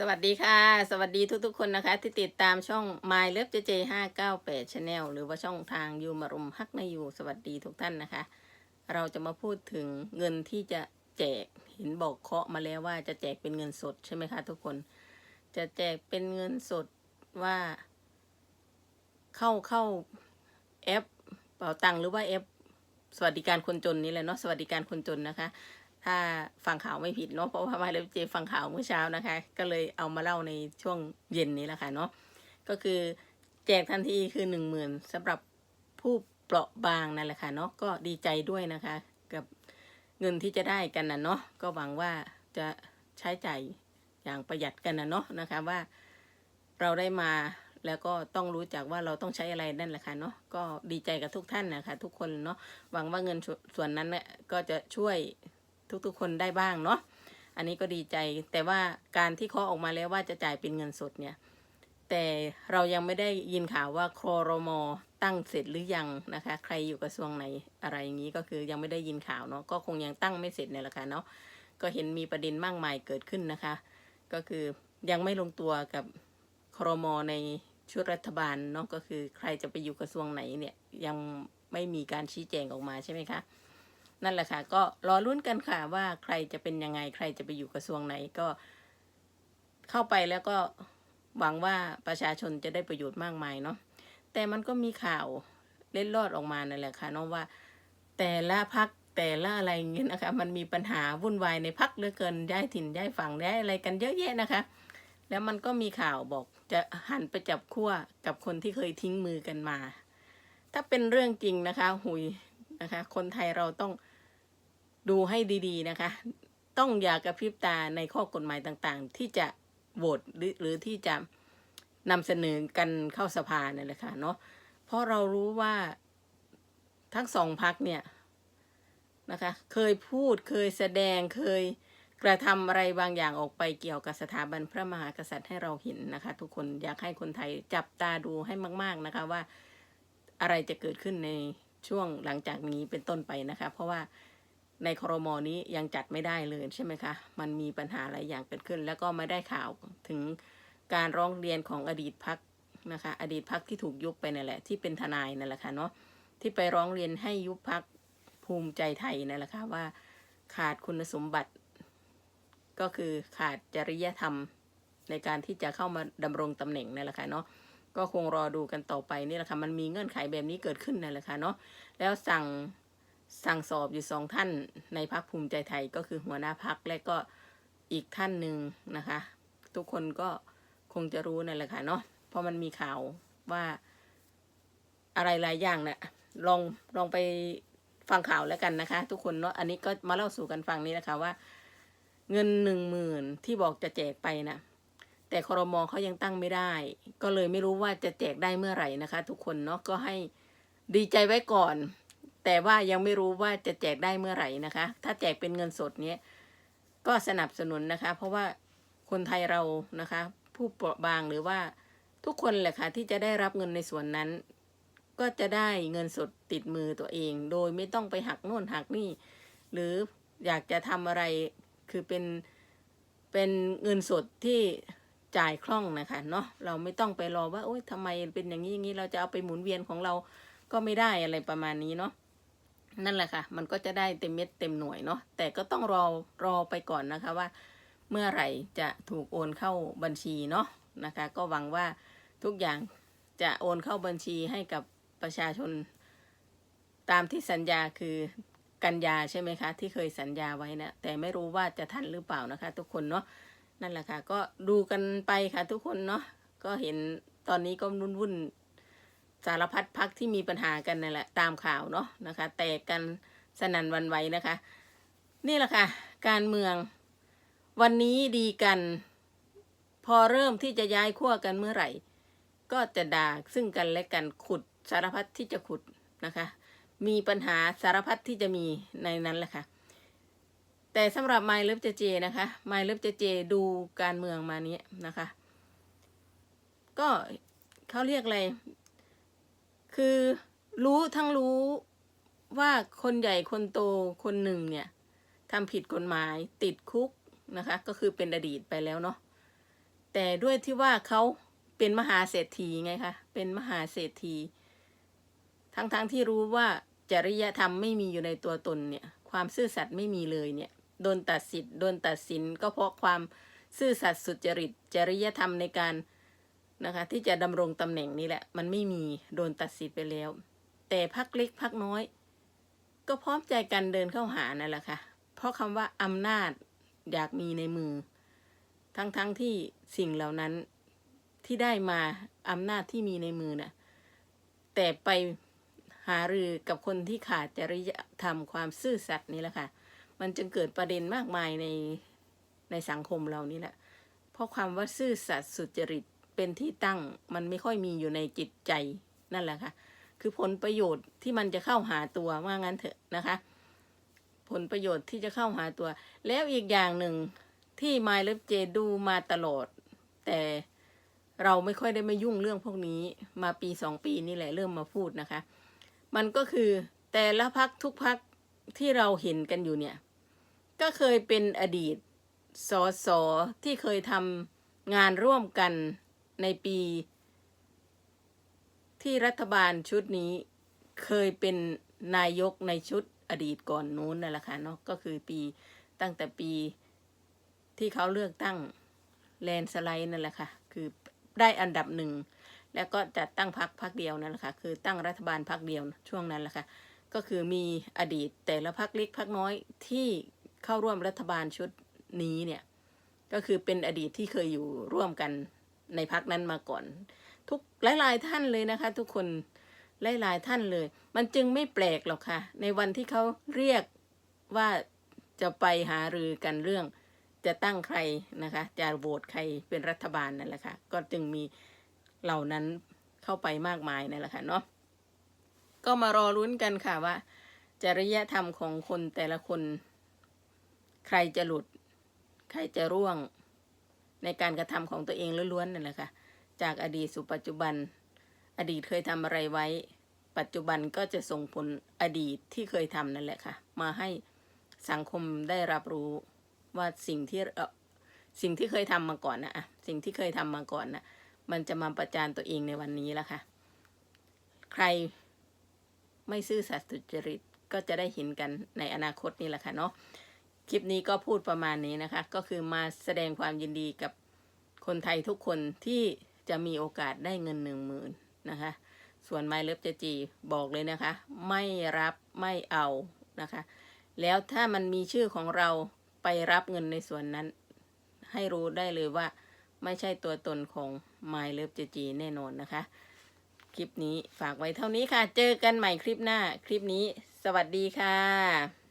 สวัสดีค่ะ สวัสดีทุกๆคนนะคะ ที่ติดตามช่อง My Love JJ 598 Channel หรือว่าช่องทางยูมารุมฮักนายูสวัสดีทุกท่านนะคะ เราจะมาพูดถึงเงินที่จะแจกเห็นบอกเคาะมาแล้วว่าจะแจกเป็นเงินสดใช่ไหมคะทุกคน จะแจกเป็นเงินสดว่า เข้าเข้าแอปเป๋าตังหรือว่าแอปสวัสดิการคนจนนี่แหละเนาะสวัสดิการคนจนนะคะ ถ้าฟังข่าวไม่ผิดเนาะเพราะว่ามาเลเจฟังข่าวเมื่อเช้านะคะ ก็เลยเอามาเล่าในช่วงเย็นนี้แหละค่ะเนาะก็คือแจกทันทีคือหนึ่งหมื่นสำหรับผู้เปราะบางนั่นแหละค่ะเนาะก็ดีใจด้วยนะคะ กับเงินที่จะได้กันนะเนาะก็หวังว่าจะใช้จ่ายอย่างประหยัดกันนะเนาะนะคะว่าเราได้มาแล้วก็ต้องรู้จักว่าเราต้องใช้อะไรนั่นแหละค่ะเนาะก็ดีใจกับทุกท่านนะคะ ทุกคนเนาะหวังว่าเงินส่วนนั้นเนี่ยก็จะช่วย ทุกๆ คนได้บ้างเนาะอันนี้ก็ดีใจแต่ว่าการที่เขาออกมาแล้วว่าจะจ่ายเป็นเงินสดเนี่ย แต่เรายังไม่ได้ยินข่าวว่าครรมตั้งเสร็จหรือยังนะคะ ใครอยู่กระทรวงไหนอะไรอย่างนี้ก็คือยังไม่ได้ยินข่าวเนาะก็คงยังตั้งไม่เสร็จเนี่ยแหละค่ะเนาะก็เห็นมีประเด็นมากมายเกิดขึ้นนะคะ ก็คือยังไม่ลงตัวกับครมในชุดรัฐบาลเนาะก็คือใครจะไปอยู่กระทรวงไหนเนี่ยยังไม่มีการชี้แจงออกมาใช่ไหมคะ นั่นแหละค่ะ ก็รอรุ่นกันค่ะว่าใครจะเป็นยังไง ใครจะไปอยู่กระทรวงไหนก็ เข้าไปแล้วก็หวังว่าประชาชนจะได้ประโยชน์มากมายเนาะแต่มันก็มีข่าวเล็ดลอดออกมานั่นแหละค่ะเนาะว่า แต่ละพักแต่ละอะไรเงี้ยนะคะ มันมีปัญหาวุ่นวายในพักเหลือเกินย้ายถิ่นย้ายฝั่งย้ายอะไรกันเยอะแยะนะคะ แล้วมันก็มีข่าวบอกจะหันไปจับขั้วกับคนที่เคยทิ้งมือกันมา ถ้าเป็นเรื่องจริงนะคะ หุยนะคะ คนไทยเราต้อง ดูให้ดีๆนะคะ ต้องอย่ากระพริบตาในข้อกฎหมายต่างๆ ที่จะโหวตหรือที่จะนำเสนอกันเข้าสภาเนั่นแหละค่ะเนาะเพราะเรารู้ว่าทั้งสองพักเนี่ยนะคะ เคยพูดเคยแสดงเคยกระทำอะไรบางอย่างออกไปเกี่ยวกับสถาบันพระมหากษัตริย์ให้เราเห็นนะคะ ทุกคนอยากให้คนไทยจับตาดูให้มาก ๆนะคะว่าอะไรจะเกิดขึ้นในช่วงหลังจากนี้เป็นต้นไปนะคะ เพราะว่า ในครมนี้ยังจัดไม่ได้เลยใช่ไหมคะ มันมีปัญหาหลายอย่างเกิดขึ้น แล้วก็ไม่ได้ข่าวถึงการร้องเรียนของอดีตพักนะคะ อดีตพักที่ถูกยุบไปนั่นแหละ ที่เป็นทนายนั่นแหละค่ะเนาะ ที่ไปร้องเรียนให้ยุบพักภูมิใจไทยนั่นแหละค่ะว่าขาดคุณสมบัติ ก็คือขาดจริยธรรมในการที่จะเข้ามาดำรงตำแหน่งนั่นแหละค่ะเนาะ ก็คงรอดูกันต่อไปนี่แหละค่ะ มันมีเงื่อนไขแบบนี้เกิดขึ้นนั่นแหละค่ะเนาะ แล้วสั่ง สั่งสอบอยู่สองท่านในพักภูมิใจไทยก็คือหัวหน้าพักและก็อีกท่านหนึ่งนะคะ ทุกคนก็คงจะรู้นั่นแหละค่ะเนาะเพราะมันมีข่าวว่าอะไรหลายอย่างเนี่ยลองลองไปฟังข่าวแล้วกันนะคะ ทุกคนเนาะอันนี้ก็มาเล่าสู่กันฟังนี่นะคะว่า เงินหนึ่งหมื่นที่บอกจะแจกไปนะแต่ครมเขายังตั้งไม่ได้ ก็เลยไม่รู้ว่าจะแจกได้เมื่อไหร่นะคะ ทุกคนเนาะก็ให้ดีใจไว้ก่อน แต่ว่ายังไม่รู้ว่าจะแจกได้เมื่อไหร่นะคะ ถ้าแจกเป็นเงินสดเนี้ยก็สนับสนุนนะคะ เพราะว่าคนไทยเรานะคะ ผู้เปราะบางหรือว่าทุกคนแหละค่ะที่จะได้รับเงินในส่วนนั้น ก็จะได้เงินสดติดมือตัวเอง โดยไม่ต้องไปหักโน่นหักนี่ หรืออยากจะทำอะไรคือเป็นเป็นเงินสดที่จ่ายคล่องนะคะเนาะเราไม่ต้องไปรอว่าโอ๊ยทำไมเป็นอย่างนี้อย่างนี้เราจะเอาไปหมุนเวียนของเราก็ไม่ได้อะไรประมาณนี้เนาะ นั่นแหละค่ะ มันก็จะได้เต็มเม็ดเต็มหน่วยเนาะ แต่ก็ต้องรอรอไปก่อนนะคะว่า เมื่อไหร่จะถูกโอนเข้าบัญชีเนาะนะคะ ก็หวังว่าทุกอย่างจะโอนเข้าบัญชีให้กับประชาชน ตามที่สัญญาคือกันยาใช่ไหมคะ ที่เคยสัญญาไว้นะแต่ไม่รู้ว่าจะทันหรือเปล่านะคะ ทุกคนเนาะนั่นแหละค่ะ ก็ดูกันไปค่ะ ทุกคนเนาะก็เห็นตอนนี้ก็วุ่นวุ่น สารพัดพักที่มีปัญหากันนั่นแหละตามข่าวเนาะนะคะ แตกกันสนั่นวันไหวนะคะ นี่แหละค่ะ การเมืองวันนี้ดีกัน พอเริ่มที่จะย้ายขั้วกันเมื่อไหร่ ก็จะด่าซึ่งกันและกันขุดสารพัดที่จะขุดนะคะ มีปัญหาสารพัดที่จะมีในนั้นแหละค่ะ แต่สำหรับไมล์เลิฟเจเจนะคะไมล์เลิฟเจเจดูการเมืองมานี้นะคะ ก็เขาเรียกอะไร คือรู้ทั้งรู้ว่าคนใหญ่คนโตคนหนึ่งเนี่ยทำผิดกฎหมายติดคุกนะคะ ก็คือเป็นอดีตไปแล้วเนาะแต่ด้วยที่ว่าเขาเป็นมหาเศรษฐีไงคะเป็นมหาเศรษฐี ทั้งๆทที่รู้ว่าจริยธรรมไม่มีอยู่ในตัวตนเนี่ย ความซื่อสัตย์ไม่มีเลยเนี่ยโดนตัดสิทธิ์โดนตัดสินก็เพราะความซื่อสัตย์สุจริตจริยธรรมในการ นะคะ ที่จะดำรงตำแหน่งนี้แหละ มันไม่มีโดนตัดสิทธิ์ไปแล้ว แต่พักเล็กพักน้อย ก็พร้อมใจกันเดินเข้าหานั่นแหละค่ะเพราะคำว่าอำนาจอยากมีในมือ ทั้งๆทที่สิ่งเหล่านั้นที่ได้มาอำนาจที่มีในมือน่ะแต่ไปหารือกับคนที่ขาดจริยธรรมความซื่อสัตย์นี่แหละค่ะ มันจึงเกิดประเด็นมากมายในในสังคมเรานี่แหละ เพราะความว่าซื่อสัตย์สุจริต เป็นที่ตั้งมันไม่ค่อยมีอยู่ในจิตใจนั่นแหละค่ะ คือผลประโยชน์ที่มันจะเข้าหาตัวว่างั้นเถอะนะคะ ผลประโยชน์ที่จะเข้าหาตัว แล้วอีกอย่างหนึ่งที่ My Love J ดูมาตลอด แต่เราไม่ค่อยได้มายุ่งเรื่องพวกนี้ มาปีสองปีนี่แหละเริ่มมาพูดนะคะ มันก็คือแต่ละพักทุกพักที่เราเห็นกันอยู่เนี่ย ก็เคยเป็นอดีตสอสอที่เคยทำงานร่วมกัน ในปี ที่รัฐบาลชุดนี้เคยเป็นนายกในชุดอดีตก่อนนู้นนั่นแหละค่ะเนาะก็คือปีตั้งแต่ปีที่เขาเลือกตั้งแลนสไลด์นั่นแหละค่ะ คือได้อันดับหนึ่ง แล้วก็จัดตั้งพักพักเดียวนั่นแหละค่ะ คือตั้งรัฐบาลพักเดียวช่วงนั้นแหละค่ะ ก็คือมีอดีตแต่ละพักเล็กพักน้อยที่เข้าร่วมรัฐบาลชุดนี้เนี่ย ก็คือเป็นอดีตที่เคยอยู่ร่วมกัน ในพักนั้นมาก่อน ทุกหลายๆท่านเลยนะคะ ทุกคนหลายๆท่านเลย มันจึงไม่แปลกหรอกค่ะ ในวันที่เขาเรียกว่าจะไปหารือกันเรื่อง จะตั้งใครนะคะ จะโหวตใครเป็นรัฐบาลนั่นแหละค่ะ ก็จึงมีเหล่านั้นเข้าไปมากมายนั่นแหละค่ะเนาะ ก็มารอลุ้นกันค่ะว่า จริยธรรมของคนแต่ละคน ใครจะหลุด ใครจะร่วง ในการกระทำของตัวเองล้วนๆนั่นแหละค่ะ จากอดีตสู่ปัจจุบัน อดีตเคยทำอะไรไว้ ปัจจุบันก็จะส่งผลอดีตที่เคยทำนั่นแหละค่ะ มาให้สังคมได้รับรู้ว่าสิ่งที่เออสิ่งที่เคยทำมาก่อนนะอะสิ่งที่เคยทำมาก่อนนะมันจะมาประจานตัวเองในวันนี้แล้วค่ะ ใครไม่ซื่อสัตย์สุจริตก็จะได้เห็นกันในอนาคตนี่แหละค่ะเนาะ คลิปนี้ก็พูดประมาณนี้นะคะ ก็คือมาแสดงความยินดีกับคนไทยทุกคนที่จะมีโอกาสได้เงินหนึ่งหมื่นนะคะ ส่วนไมเลิฟเจจีบอกเลยนะคะ ไม่รับไม่เอานะคะ แล้วถ้ามันมีชื่อของเราไปรับเงินในส่วนนั้น ให้รู้ได้เลยว่า ไม่ใช่ตัวตนของ My Love JG แน่นอนนะคะ คลิปนี้ฝากไว้เท่านี้ค่ะ เจอกันใหม่คลิปหน้า คลิปนี้ สวัสดีค่ะ